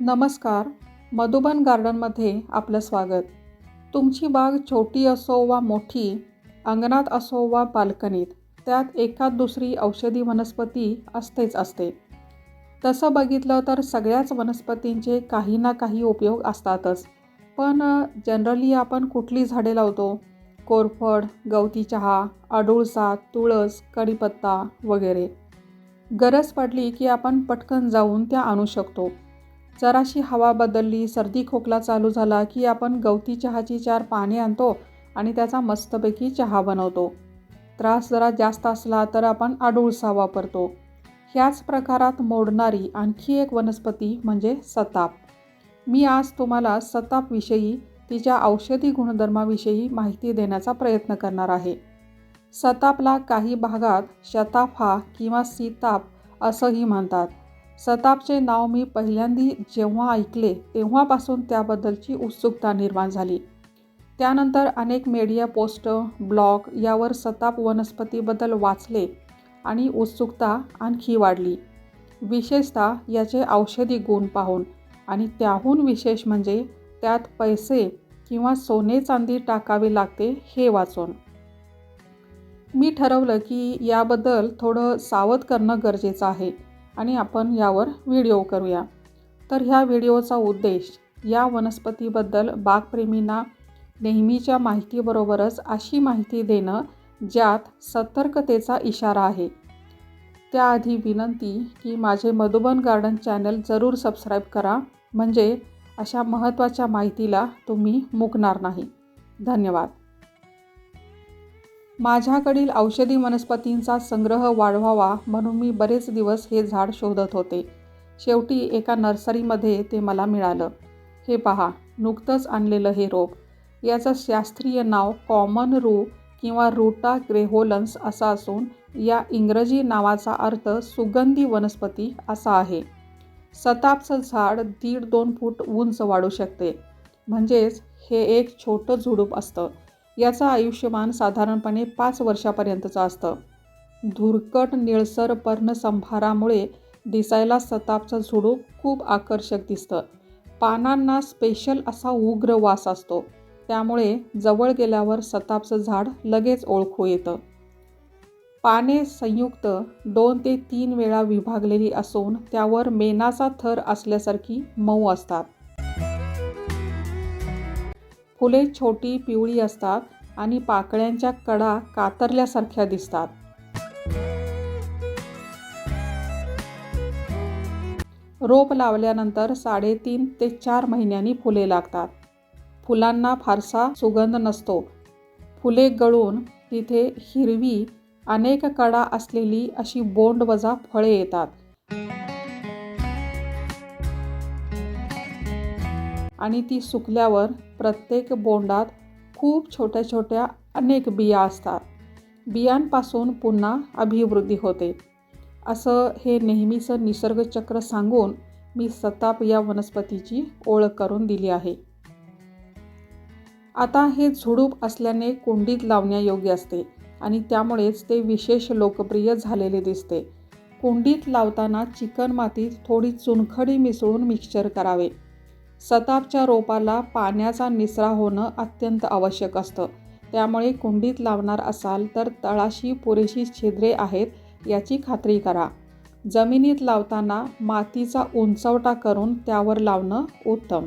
नमस्कार. मधुबन गार्डनमध्ये आपलं स्वागत. तुमची बाग छोटी असो वा मोठी अंगणात असो वा बाल्कनीत त्यात एखाद दुसरी औषधी वनस्पती असतेच असते. तसं बघितलं तर सगळ्याच वनस्पतींचे काही ना काही उपयोग असतातच. पण जनरली आपण कुठली झाडे लावतो? कोरफड गवती चहा अडुळसा तुळस कढीपत्ता वगैरे. गरज पडली की आपण पटकन जाऊन त्या आणू शकतो. जराशी हवा बदलली सर्दी खोकला चालू झाला की आपण गवती चहाची चार पाने आणतो आणि त्याचा मस्तपैकी चहा बनवतो. त्रास जरा जास्त असला तर आपण आडुळसा वापरतो. ह्याच प्रकारात मोडणारी आणखी एक वनस्पती म्हणजे सताप. मी आज तुम्हाला सतापविषयी तिच्या औषधी गुणधर्माविषयी माहिती देण्याचा प्रयत्न करणार आहे. सतापला काही भागात शताफा किंवा सीताप असंही म्हणतात. सतापचे नाव मी पहिल्यांदी जेव्हा ऐकले तेव्हापासून त्याबद्दलची उत्सुकता निर्माण झाली. त्यानंतर अनेक मीडिया पोस्ट ब्लॉग यावर सताप वनस्पतीबद्दल वाचले आणि उत्सुकता आणखी वाढली. विशेषतः याचे औषधी गुण पाहून आणि त्याहून विशेष म्हणजे त्यात पैसे किंवा सोने चांदी टाकावे लागते हे वाचून. मी ठरवलं की याबद्दल थोडं सावध करणं गरजेचं आहे. आणि आपण यावर व्हिडिओ करूया. तर ह्या व्हिडिओचा उद्देश या वनस्पतीबद्दल बागप्रेमींना नेहमीच्या माहितीबरोबरच अशी माहिती देणं ज्यात सतर्कतेचा इशारा आहे. त्याआधी विनंती की माझे मधुबन गार्डन चॅनल जरूर सबस्क्राईब करा म्हणजे अशा महत्त्वाच्या माहितीला तुम्ही मुकणार नाही. धन्यवाद. माझ्याकडील औषधी वनस्पतींचा संग्रह वाढवावा म्हणून मी बरेच दिवस हे झाड शोधत होते. शेवटी एका नर्सरीमध्ये ते मला मिळालं. हे पहा नुकतंच आणलेलं हे रोप. याचं शास्त्रीय नाव कॉमन रू किंवा रूटा ग्रेहोलन्स असा असून या इंग्रजी नावाचा अर्थ सुगंधी वनस्पती असा आहे. सतापचं झाड दीड दोन फूट उंच वाढू शकते. म्हणजेच हे एक छोटं झुडूप असतं. याचं आयुष्यमान साधारणपणे पाच वर्षापर्यंतचं असतं. धुरकट निळसर पर्णसंभारामुळे दिसायला सतापचं झुडूप खूप आकर्षक दिसतं. पानांना स्पेशल असा उग्र वास असतो. त्यामुळे जवळ गेल्यावर सतापचं झाड लगेच ओळखू येतं. पाने संयुक्त दोन ते तीन वेळा विभागलेली असून त्यावर मेनाचा थर असल्यासारखी मऊ असतात. फुले छोटी पिवळी असतात आणि पाकळ्यांच्या कडा कातरल्यासारख्या दिसतात. रोप लावल्यानंतर साडेतीन ते चार महिन्यांनी फुले लागतात. फुलांना फारसा सुगंध नसतो. फुले गळून तिथे हिरवी अनेक कडा असलेली अशी बोंड वजा फळे येतात. आणि ती सुकल्यावर प्रत्येक बोंडात खूप छोट्या छोट्या अनेक बिया असतात. बियांपासून पुन्हा अभिवृद्धी होते. असं हे नेहमीचं निसर्गचक्र सांगून मी सताप या वनस्पतीची ओळख करून दिली आहे. आता हे झुडूप असल्याने कुंडीत लावण्यायोग्य असते आणि त्यामुळेच ते विशेष लोकप्रिय झालेले दिसते. कुंडीत लावताना चिकन मातीत थोडी चुनखडी मिसळून मिक्सचर करावे. सतापच्या रोपाला पाण्याचा निचरा होणं अत्यंत आवश्यक असतं. त्यामुळे कुंडीत लावणार असाल तर तळाशी पुरेशी छिद्रे आहेत याची खात्री करा. जमिनीत लावताना मातीचा उंचवटा करून त्यावर लावणं उत्तम.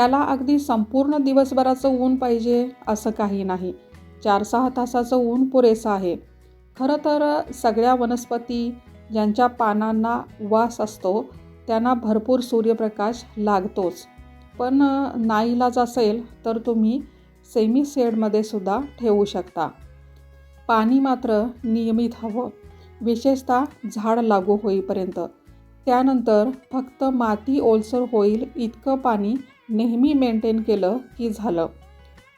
ह्याला अगदी संपूर्ण दिवसभराचं ऊन पाहिजे असं काही नाही. चार सहा तासाचं ऊन पुरेसं आहे. खरं तर सगळ्या वनस्पती ज्यांच्या पानांना वास असतो त्यांना भरपूर सूर्यप्रकाश लागतोच. पण नाईलाज असेल तर तुम्ही सेमी सेडमध्ये सुद्धा ठेवू शकता. पाणी मात्र नियमित हवं. विशेषतः झाड लागू होईपर्यंत. त्यानंतर फक्त माती ओलसर होईल इतकं पाणी नेहमी मेंटेन केलं की झालं.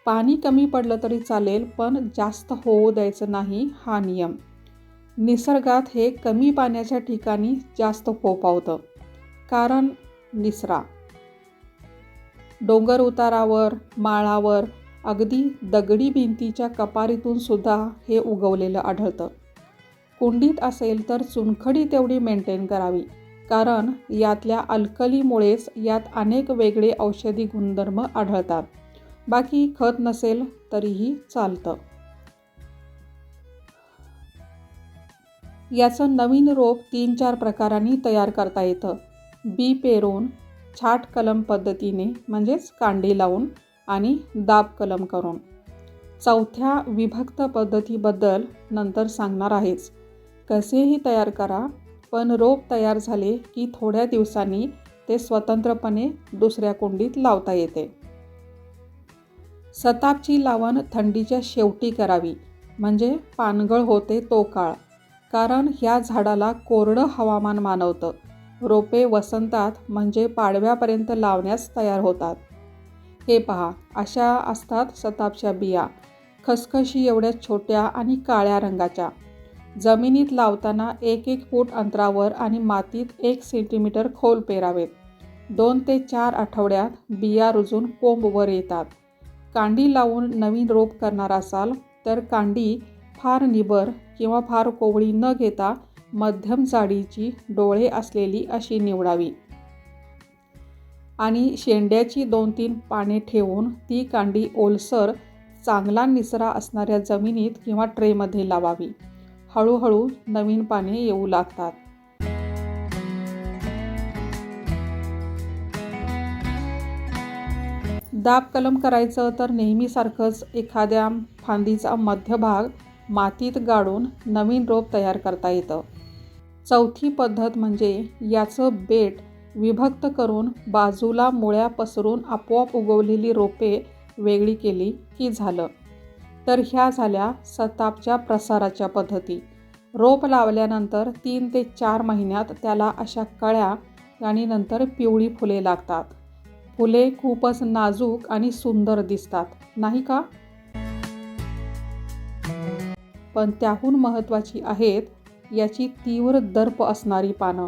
पाणी कमी पडलं तरी चालेल पण जास्त होऊ द्यायचं नाही हा नियम. निसर्गात हे कमी पाण्याच्या ठिकाणी जास्त फोपावतं कारण निसरा. डोंगर उतारावर माळावर अगदी दगडी भिंतीच्या कपारीतून सुद्धा हे उगवलेलं आढळतं. कुंडीत असेल तर चुनखडी तेवढी मेंटेन करावी. कारण यातल्या अल्कलीमुळेच यात अनेक वेगळे औषधी गुणधर्म आढळतात. बाकी खत नसेल तरीही चालतं. याचं नवीन रोप तीन चार प्रकारांनी तयार करता येतं. बी पेरून छाट कलम पद्धतीने म्हणजेच कांडी लावून आणि दाब कलम करून. चौथ्या विभक्त पद्धतीबद्दल नंतर सांगणार आहेच. कसेही तयार करा पण रोप तयार झाले की थोड्या दिवसांनी ते स्वतंत्रपणे दुसऱ्या कुंडीत लावता येते. सतापची लावण थंडीच्या शेवटी करावी म्हणजे पानगळ होते तो काळ कारण ह्या झाडाला कोरडं हवामान मानवतं. रोपे वसंतात म्हणजे पाडव्यापर्यंत लावण्यास तयार होतात. हे पहा अशा असतात सतापच्या बिया खसखशी एवढ्या छोट्या आणि काळ्या रंगाच्या. जमिनीत लावताना एक एक फूट अंतरावर आणि मातीत एक सेंटीमीटर खोल पेरावेत. दोन ते चार आठवड्यात बिया रुजून कोंबवर येतात. कांडी लावून नवीन रोप करणार असाल तर कांडी फार निबर किंवा फार कोवळी न घेता मध्यम जाडीची डोळे असलेली अशी निवडावी. आणि शेंड्याची दोन तीन पाने ठेवून ती कांडी ओलसर चांगला निसरा असणाऱ्या जमिनीत किंवा ट्रेमध्ये लावावी. हळूहळू नवीन पाने येऊ लागतात. दाब कलम करायचं तर नेहमीसारखंच एखाद्या फांदीचा मध्यभाग मातीत गाडून नवीन रोप तयार करता येतं. चौथी पद्धत म्हणजे याचं बेट विभक्त करून बाजूला मुळ्या पसरून आपोआप उगवलेली रोपे वेगळी केली की झालं. तर ह्या झाल्या सतापच्या प्रसाराच्या पद्धती. रोप लावल्यानंतर तीन ते चार महिन्यात त्याला अशा कळ्या आणि नंतर पिवळी फुले लागतात. फुले खूपच नाजूक आणि सुंदर दिसतात नाही का? पण त्याहून महत्त्वाची आहेत याची तीव्र दर्प असणारी पानं.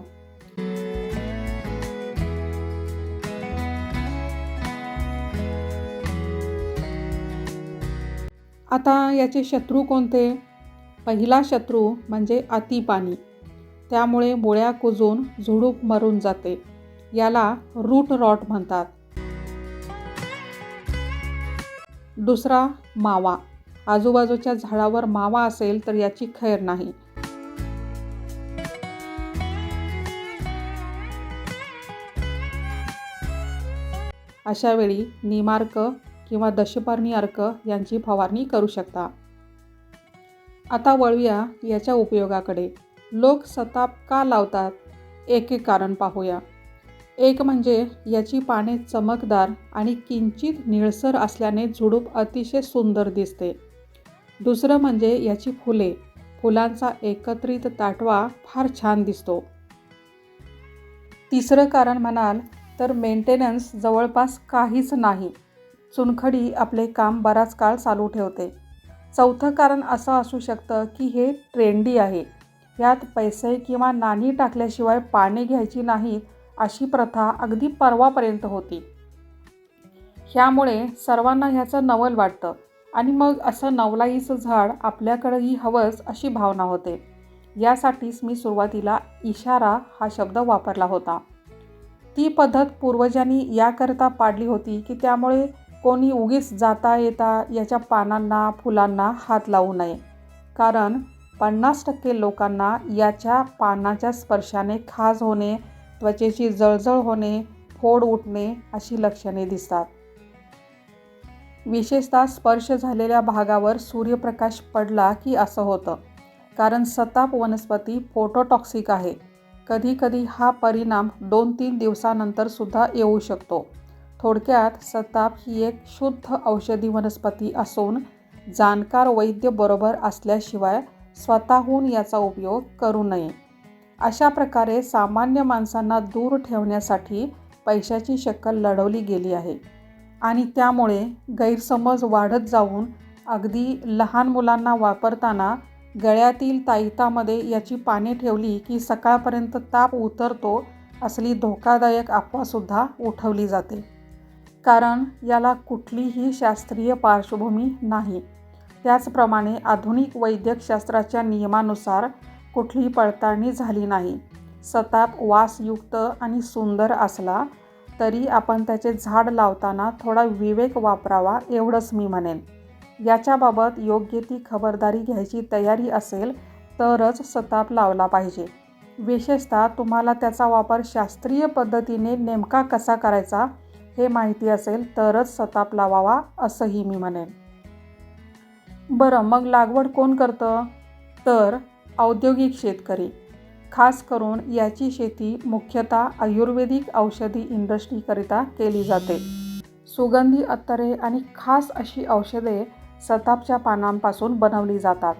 आता याचे शत्रू कोणते? पहिला शत्रू म्हणजे अतिपाणी. त्यामुळे मुळ्या कुजून झुडूप मरून जाते. याला रूट रॉट म्हणतात. दुसरा मावा. आजूबाजूच्या झाडावर मावा असेल तर याची खैर नाही. अशावेळी निमार्क किंवा दशपर्णी अर्क यांची फवारणी करू शकता. आता वळूया याच्या उपयोगाकडे. लोक सताप का लावतात? एक एक कारण पाहूया. एक म्हणजे याची पाने चमकदार आणि किंचित निळसर असल्याने झुडूप अतिशय सुंदर दिसते. दुसरं म्हणजे याची फुले. फुलांचा एकत्रित ताटवा फार छान दिसतो. तिसरं कारण म्हणाल तर मेंटेनन्स जवळपास काहीच नाही. चुनखडी आपले काम बराच काळ चालू ठेवते. चौथं कारण असं असू शकतं की हे ट्रेंडी आहे. यात पैसे किंवा नाणी टाकल्याशिवाय पाने घ्यायची नाहीत अशी प्रथा अगदी परवापर्यंत होती. ह्यामुळे सर्वांना ह्याचं नवल वाटतं आणि मग असं नवलाईचं झाड आपल्याकडंही हवंच अशी भावना होते. यासाठीच मी सुरुवातीला इशारा हा शब्द वापरला होता. ती पद्धत पूर्वजांनी याकरता पाडली होती की त्यामुळे कोणी उगीच जाता येता याच्या पानांना फुलांना हात लावू नये. कारण पन्नास टक्के लोकांना याच्या पानाच्या स्पर्शाने खाज होणे त्वचेची जळजळ होणे फोड उठणे अशी लक्षणे दिसतात. विशेषतः स्पर्श झालेल्या भागावर सूर्यप्रकाश पडला की असं होतं. कारण सताप वनस्पती फोटोटॉक्सिक आहे. कधीकधी हा परिणाम दोन तीन दिवसानंतर सुद्धा येऊ शकतो. थोडक्यात सताप ही एक शुद्ध औषधी वनस्पती असून जाणकार वैद्य बरोबर असल्याशिवाय स्वतःहून याचा उपयोग करू नये. अशा प्रकारे सामान्य माणसांना दूर ठेवण्यासाठी पैशाची शक्कल लढवली गेली आहे आणि त्यामुळे गैरसमज वाढत जाऊन अगदी लहान मुलांना वापरताना गळ्यातील ताईतामध्ये याची पाने ठेवली की सकाळपर्यंत ताप उतरतो असली धोकादायक अफवासुद्धा उठवली जाते. कारण याला कुठलीही शास्त्रीय पार्श्वभूमी नाही. त्याचप्रमाणे आधुनिक वैद्यकशास्त्राच्या नियमानुसार कुठलीही पडताळणी झाली नाही. सताप वासयुक्त आणि सुंदर असला तरी आपण त्याचे झाड लावताना थोडा विवेक वापरावा एवढंच मी म्हणेन. याच्याबाबत योग्य ती खबरदारी घ्यायची तयारी असेल तरच सताप लावला पाहिजे. विशेषतः तुम्हाला त्याचा वापर शास्त्रीय पद्धतीने नेमका कसा करायचा हे माहिती असेल तरच सताप लावावा असंही मी म्हणेन. बरं मग लागवड कोण करतं? तर औद्योगिक शेतकरी. खास करून याची शेती मुख्यतः आयुर्वेदिक औषधी इंडस्ट्रीकरिता केली जाते. सुगंधी अत्तरे आणि खास अशी औषधे सतापच्या पानांपासून बनवली जातात.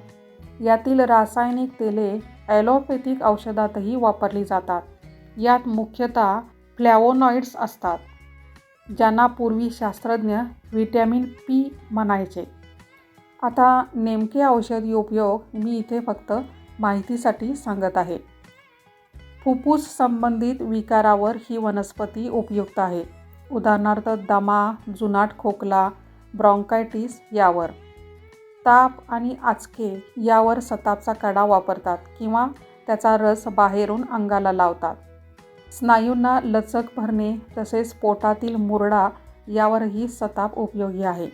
यातील रासायनिक तेले ॲलोपॅथिक औषधातही वापरली जातात. यात मुख्यतः फ्लॅवोनॉइड्स असतात. ज्यांना पूर्वी शास्त्रज्ञ व्हिटॅमिन पी म्हणायचे. आता नेमके औषधी उपयोग मी इथे फक्त माहितीसाठी सांगत आहे. फुफ्फूस संबंधित विकारावर ही वनस्पती उपयुक्त आहे. उदाहरणार्थ दमा जुनाट खोकला ब्रॉन्कायटिस यावर. ताप आणि आचके यावर सतापचा कडा वापरतात किंवा त्याचा रस बाहेरून अंगाला लावतात. स्नायूंना लचक भरणे तसेच पोटातील मुरडा यावरही सताप उपयोगी आहे.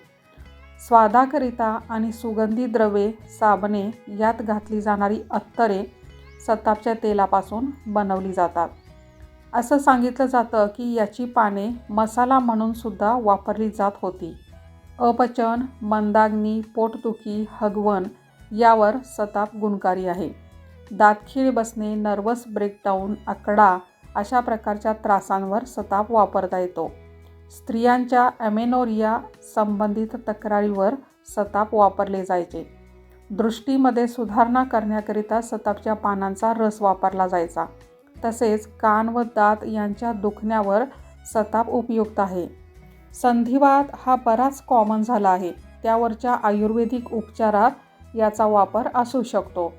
स्वादाकरिता आणि सुगंधी द्रवे साबणे यात घातली जाणारी अत्तरे सतापच्या तेलापासून बनवली जातात. असं सांगितलं जातं की याची पाने मसाला म्हणून सुद्धा वापरली जात होती. अपचन मंदाग्नी पोटदुखी हगवण यावर सताप गुणकारी आहे. दातखीळ बसणे नर्वस ब्रेकडाऊन आकडा अशा प्रकारच्या त्रासांवर सताप वापरता येतो. स्त्रियांच्या ॲमेनोरिया संबंधित तक्रारीवर सताप वापरले जायचे. दृष्टीमध्ये सुधारणा करण्याकरिता सतापच्या पानांचा रस वापरला जायचा. तसेच कान व दात यांच्या दुखण्यावर सताप उपयुक्त आहे. संधिवात हा बराच कॉमन झाला आहे. त्यावरच्या आयुर्वेदिक उपचारात याचा वापर असू शकतो.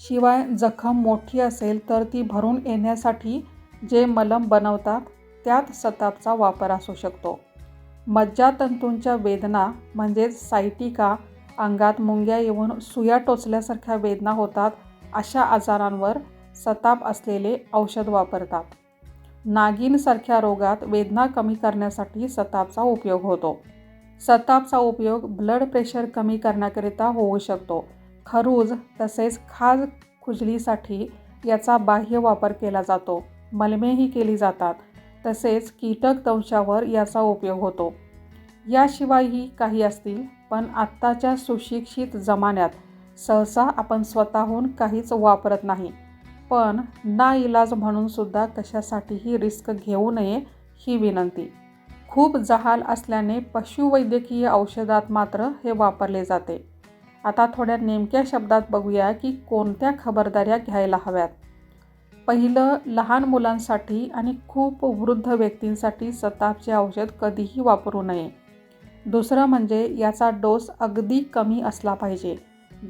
शिवाय जखम मोठी असेल तर ती भरून येण्यासाठी जे मलम बनवतात त्यात सतापचा वापर असू शकतो. मज्जातंतूंच्या वेदना म्हणजेच सायटिका अंगात मुंग्या येऊन सुया टोचल्यासारख्या वेदना होतात अशा आजारांवर सताप असलेले औषध वापरतात. नागिनसारख्या रोगात वेदना कमी करण्यासाठी सतापचा उपयोग होतो. सतापचा उपयोग ब्लड प्रेशर कमी करण्याकरिता होऊ शकतो. खरूज तसेच खाज खुजलीसाठी याचा बाह्य वापर केला जातो. मलमेही केली जातात. तसेच कीटक दंशावर याचा उपयोग होतो. याशिवायही काही असतील पण आत्ताच्या सुशिक्षित जमान्यात सहसा आपण स्वतःहून काहीच वापरत नाही. पण ना इलाज म्हणूनसुद्धा कशासाठीही रिस्क घेऊ नये ही विनंती. खूप जहाल असल्याने पशुवैद्यकीय औषधात मात्र हे वापरले जाते. आता थोड्या नेमक्या शब्दात बघूया की कोणत्या खबरदाऱ्या घ्यायला हव्यात. पहिलं लहान मुलांसाठी आणि खूप वृद्ध व्यक्तींसाठी सतापचे औषध कधीही वापरू नये. दुसरं म्हणजे याचा डोस अगदी कमी असला पाहिजे.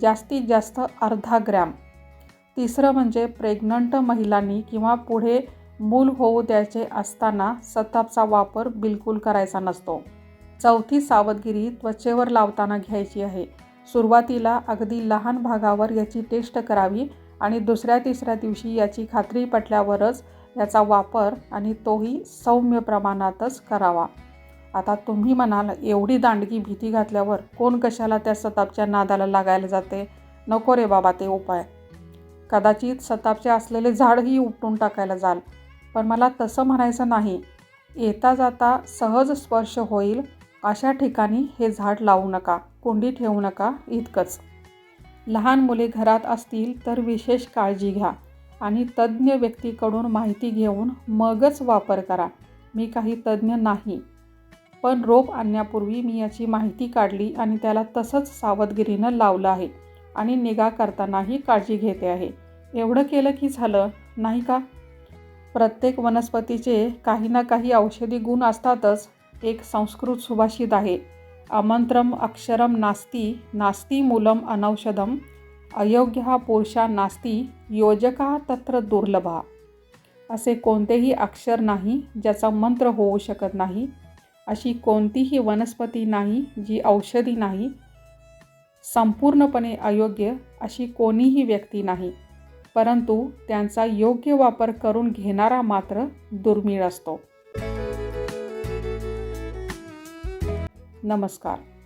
जास्तीत जास्त अर्धा ग्रॅम. तिसरं म्हणजे प्रेग्नंट महिलांनी किंवा पुढे मूल होऊ द्यायचे असताना सतापचा वापर बिलकुल करायचा नसतो. चौथी सावधगिरी त्वचेवर लावताना घ्यायची आहे. सुरुवातीला अगदी लहान भागावर याची टेस्ट करावी आणि दुसऱ्या तिसऱ्या दिवशी याची खात्री पटल्यावरच याचा वापर आणि तोही सौम्य प्रमाणातच करावा. आता तुम्ही म्हणाल एवढी दांडगी भीती घातल्यावर कोण कशाला त्या सतापच्या नादाला लागायला जाते? नको रे बाबा ते उपाय. कदाचित सतापचे असलेले झाडही उपटून टाकायला जाल. पण मला तसं म्हणायचं नाही. येता जाता सहज स्पर्श होईल. अशा ठिकाणी हे झाड लावू नका. कुंडी ठेवू नका. इतकंच. लहान मुले घरात असतील तर विशेष काळजी घ्या आणि तज्ज्ञ व्यक्तीकडून माहिती घेऊन मगच वापर करा. मी काही तज्ज्ञ नाही. पण रोप आणण्यापूर्वी मी याची माहिती काढली आणि त्याला तसंच सावधगिरीनं लावलं आहे आणि निगा करतानाही काळजी घेते आहे. एवढं केलं की झालं नाही का? प्रत्येक वनस्पतीचे काही ना काही औषधी गुण असतातच. एक संस्कृत सुभाषित आहे अमंत्रम अक्षरम नास्ती नास्ती मूलम अनौषधम अयोग्य हा पुरुषा नास्ती योजका तत्र दुर्लभा। असे कोणतेही अक्षर नाही ज्याचा मंत्र होऊ शकत नाही अशी कोणतीही वनस्पती नाही जी औषधी नाही संपूर्णपणे अयोग्य अशी कोणीही व्यक्ती नाही परंतु त्यांचा योग्य वापर करून घेणारा मात्र दुर्मिळ असतो। नमस्कार.